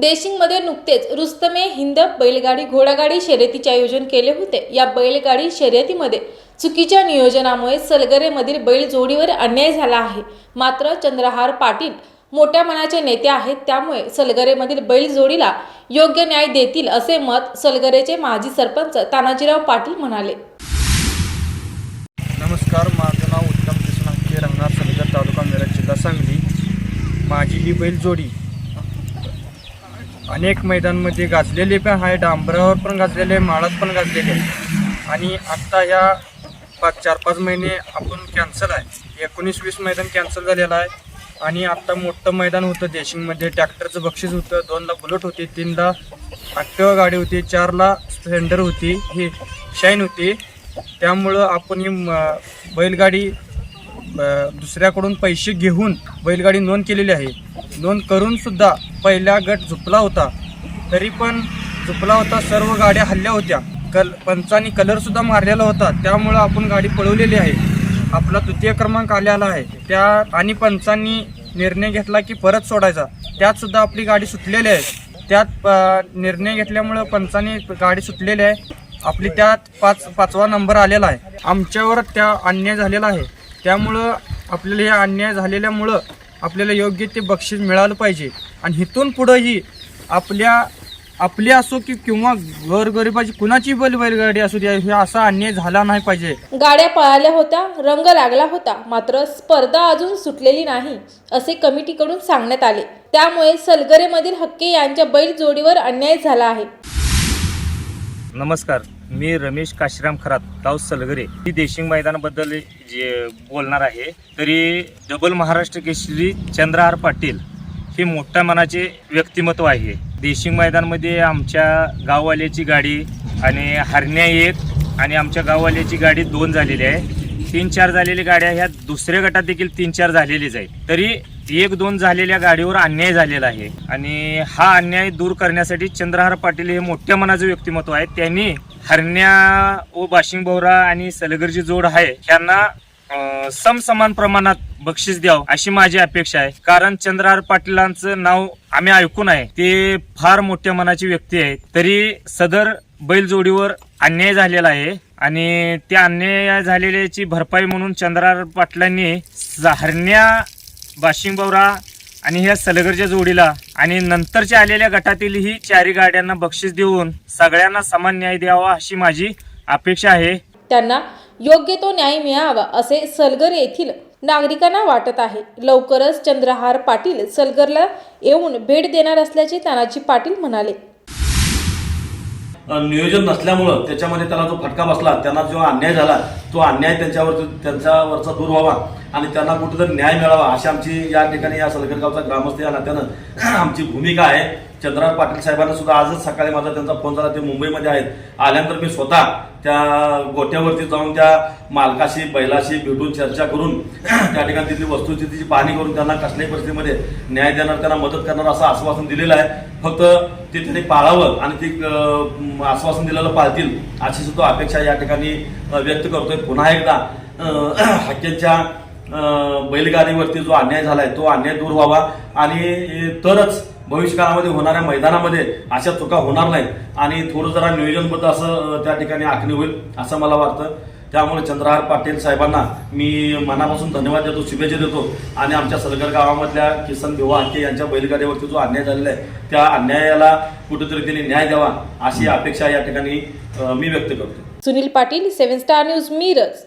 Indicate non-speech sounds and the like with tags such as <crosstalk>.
देशिंगमध्ये नुकतेच रुस्तमे हिंद बैलगाडी घोडागाडी शर्यतीचे आयोजन केले होते. या बैलगाडी शर्यतीमध्ये चुकीच्या नियोजनामुळे सलगरेमधील बैल जोडीवर अन्याय झाला आहे. मात्र चंद्रहार पाटील मोठ्या मनाचे नेते आहेत त्यामुळे सलगरेमधील बैल जोडीला योग्य न्याय देतील असे मत सलगरेचे माजी सरपंच तानाजीराव पाटील म्हणाले. नमस्कार माझं नाव उत्तम कृष्ण रंगनाथ सलगर तालुका मेरठ जिल्हा सांगली. माझी ही बैलजोडी अनेक मैदानमध्ये गाजलेले पण आहे डांबरावर पण गाजलेले माळात पण गाजलेले. आणि आत्ता ह्या पाच चार पाच महिने आपण कॅन्सल आहे. एकोणीस वीस मैदान कॅन्सल झालेलं आहे. आणि आत्ता मोठं मैदान होतं देशिंगमध्ये. ट्रॅक्टरचं बक्षीस होतं. दोनला बुलेट होती तीनला ॲक्टिवा गाडी होती चारला स्प्लेंडर होती ही शाईन होती. त्यामुळं आपण ही बैलगाडी दुसऱ्याकडून पैसे घेऊन बैलगाडी नोंद केलेली आहे. नोंद करूनसुद्धा पहिला गट झुपला होता. तरी पण झुपला होता सर्व गाड्या हल्ल्या होत्या. कल पंचानी कलरसुद्धा मारलेला होता. त्यामुळं आपण गाडी पळवलेली आहे. आपला तृतीय क्रमांक आलेला आहे. त्या आणि पंचांनी निर्णय घेतला की परत सोडायचा. त्यातसुद्धा आपली गाडी सुटलेली आहे. त्यात निर्णय घेतल्यामुळं पंचांनी गाडी सुटलेली आहे. आपली त्यात पाच पाचवा नंबर आलेला आहे. आमच्यावर त्या अन्याय झालेला आहे. त्यामुळं आपल्याला हे अन्याय झालेल्यामुळं आपल्याला योग्य ते बक्षीस मिळालं पाहिजे. आणि इथून पुढंही आपल्या आपली असो की किंवा गोरगरिबाची कुणाची बैल बैलगाडी असू द्या हे असा अन्याय झाला नाही पाहिजे. गाड्या पळाल्या होत्या रंग लागला होता मात्र स्पर्धा अजून सुटलेली नाही असे कमिटीकडून सांगण्यात आले. त्यामुळे सलगरेमधील हक्के यांच्या बैल जोडीवर अन्याय झाला आहे. नमस्कार. मी रमेश काशीराम खरात गाव सलगरे. ही देशिंग मैदानाबद्दल जे बोलणार आहे तरी डबल महाराष्ट्र केसरी चंद्रहार पाटील हे मोठ्या मनाचे व्यक्तिमत्व आहे. देशिंग मैदानमध्ये आमच्या गाववाल्याची गाडी आणि हरण्या एक आणि आमच्या गाववाल्याची गाडी दोन झालेली आहे. तीन चार झालेल्या गाड्या ह्या दुसऱ्या गटात देखील तीन चार झालेलीच आहेत. तरी एक दोन झालेल्या गाडीवर अन्याय झालेला आहे. आणि हा अन्याय दूर करण्यासाठी चंद्रहार पाटील हे मोठ्या मनाचं व्यक्तिमत्व आहे. त्यांनी हरण्या व बाशिंग बोहरा आणि सलगरची जोड आहे यांना समसमान प्रमाणात बक्षीस द्यावं अशी माझी अपेक्षा आहे. कारण चंद्रहार पाटीलांचं नाव आम्ही ऐकून आहे ते फार मोठ्या मनाची व्यक्ती आहेत तरी सदर बैलजोडीवर अन्याय झालेला आहे आणि त्या अन्याय झालेल्याची भरपाई म्हणून चंद्रहार पाटलांनी हरण्या बाशिंगबवरा आणि ह्या सलगरच्या जोडीला आणि नंतरच्या आलेल्या गटातील ही चारी गाड्यांना बक्षीस देऊन सगळ्यांना समान न्याय द्यावा अशी माझी अपेक्षा आहे. त्यांना योग्य तो न्याय मिळावा असे सलगर येथील नागरिकांना वाटत आहे. लवकरच चंद्रहार पाटील सलगरला येऊन भेट देणार असल्याचे तानाजी पाटील म्हणाले. नियोजन नसल्यामुळं त्याच्यामध्ये त्याला जो फटका बसला त्यांना जो अन्याय झाला तो अन्याय त्यांच्यावर त्यांच्यावरचा दूर व्हावा आणि त्यांना कुठेतरी न्याय मिळावा अशी आमची या ठिकाणी या सलगरगावचा ग्रामस्थ या नात्यानं <clears throat> आमची भूमिका आहे. चंद्रराव पाटील साहेबांना सुद्धा आजच सकाळी माझा त्यांचा फोन झाला ते मुंबईमध्ये आहेत. आल्यानंतर मी स्वतः त्या गोठ्यावरती जाऊन त्या मालकाशी बैलाशी भेटून चर्चा करून <clears throat> त्या ठिकाणी तिथली वस्तुस्थितीची पाहणी करून त्यांना कसल्याही परिस्थितीमध्ये न्याय देणार त्यांना मदत करणार असं आश्वासन दिलेलं आहे. फक्त ते त्यांनी पाळावं आणि ती आश्वासन दिलेलं पाळतील अशी सुद्धा अपेक्षा या ठिकाणी व्यक्त करतोय. पुन्हा एकदा हक्केच्या <clears throat> हक्क्यांच्या बैलगाडीवरती जो अन्याय झालाय तो अन्याय दूर व्हावा. आणि तरच भविष्यकाळामध्ये होणाऱ्या मैदानामध्ये अशा चुका होणार नाहीत. आणि थोडं जरा नियोजनबद्ध असं त्या ठिकाणी आखणी होईल असं मला वाटतं. त्यामुळे चंद्रहार पाटील साहेबांना मी मनापासून धन्यवाद देतो शुभेच्छा देतो. आणि आमच्या सलगर गावामधल्या किसन देवा हाके यांच्या बैलगाडीवरती जो अन्याय झालेला आहे त्या अन्यायाला कुठेतरी त्यांनी न्याय द्यावा अशी अपेक्षा या ठिकाणी मी व्यक्त करतो. Sunil Patil seven star news Miraj.